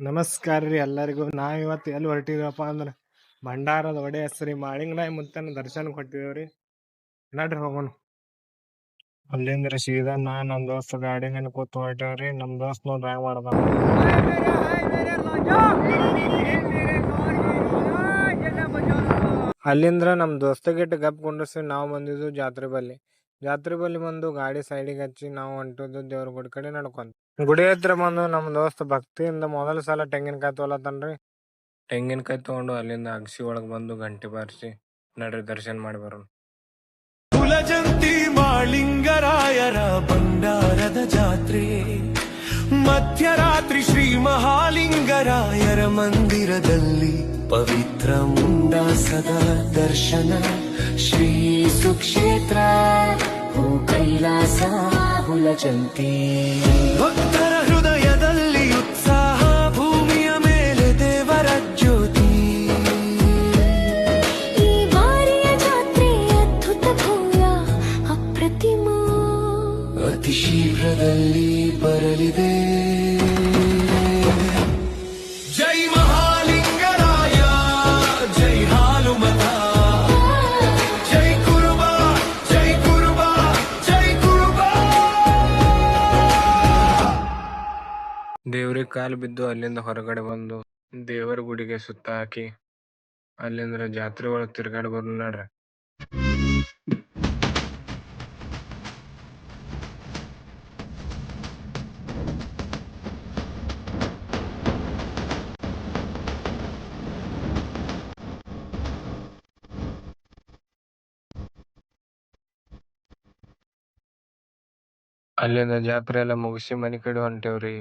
ನಮಸ್ಕಾರ ರೀ ಎಲ್ಲರಿಗೂ. ನಾವ್ ಇವತ್ತು ಎಲ್ಲಿ ಹೊರಟಿದೀವಪ್ಪ ಅಂದ್ರೆ ಭಂಡಾರದ ಒಡೆ ಹೆಸರಿ ಮಾಳಿಂಗನಾಯಿ ದರ್ಶನ ಕೊಟ್ಟಿದೇವ್ರಿ ನಡ್ರಿ ಹೋಗೋಣ. ಅಲ್ಲಿಂದ್ರ ಸೀದಾ ನಾ ನಮ್ ದೋಸ್ತ ಗಾಡಿ ಮೇಲೆ ಕೂತ್ ಹೊರಟೇವ್ರಿ ನಮ್ ದೋಸ್ತ್ ನೋಡ್ ಡ್ರೈವ್ ಮಾಡ್ದ ಅಲ್ಲಿಂದ್ರ ನಮ್ ದೋಸ್ತಗಿಟ್ಟು ಗಪ್ ಕುಂಡ್ರಸಿ ನಾವು ಬಂದಿದ್ದು ಜಾತ್ರೆ ಬಲ್ಲಿ. ಜಾತ್ರೆ ಬಲ್ಲಿ ಬಂದು ಗಾಡಿ ಸೈಡಿಗೆ ಹಚ್ಚಿ ನಾವು ಹೊಂಟದ್ದು ದೇವ್ರ ಗುಡಿ ಕಡೆ ನಡ್ಕೊಂತ ಗುಡಿ ಹತ್ರ ಬಂದು ನಮ್ ದೋಸ್ತ ಭಕ್ತಿಯಿಂದ ಮೊದಲ ಸಲ ತೆಂಗಿನಕಾಯಿ ತೊಲತನ್ರಿ. ತೆಂಗಿನಕಾಯಿ ತಗೊಂಡು ಅಲ್ಲಿಂದ ಅಗಸಿ ಒಳಗ್ ಬಂದು ಗಂಟೆ ಬಾರಿಸಿ ನಡ್ರಿ ದರ್ಶನ ಮಾಡಿ ಬರೋಣ. ಕುಲಜಂತಿ ಮಾಳಿಂಗರಾಯರ ಭಂಡಾರದ ಜಾತ್ರೆ ಮಧ್ಯರಾತ್ರಿ ಶ್ರೀ ಮಹಾಲಿಂಗರಾಯರ ಮಂದಿರದಲ್ಲಿ ಪವಿತ್ರ ಮುಂಡಾಸದ ದರ್ಶನ. ಶ್ರೀ ಸುಕ್ಷೇತ್ರ ಹೂ ಕೈಲಾಸ. ಕುಲಜಂತಿ ಭಕ್ತರ ಹೃದಯದಲ್ಲಿ ಉತ್ಸಾಹ ಭೂಮಿಯ ಮೇಲೆ ದೇವರ ಜ್ಯೋತಿ. ಈ ಬಾರಿಯ ಜಾತ್ರೆ ಅದ್ಭುತ ಭವ್ಯ ಅಪ್ರತಿಮ. ಅತಿ ಶೀಘ್ರದಲ್ಲಿ ಬರಲಿದೆ. ದೇವ್ರಿಗೆ ಕಾಲು ಬಿದ್ದು ಅಲ್ಲಿಂದ ಹೊರಗಡೆ ಬಂದು ದೇವರ ಗುಡಿಗೆ ಸುತ್ತ ಹಾಕಿ ಅಲ್ಲಿಂದ್ರ ಜಾತ್ರೆ ಒಳಗ್ ತಿರ್ಗಾಡಿ ಬರೋಣ ನಡ್ರಿ. ಅಲ್ಲಿಂದ ಜಾತ್ರೆ ಎಲ್ಲ ಮುಗಿಸಿ ಮನೆ ಕಡೆ ಹೊಂಟೇವ್ರಿ.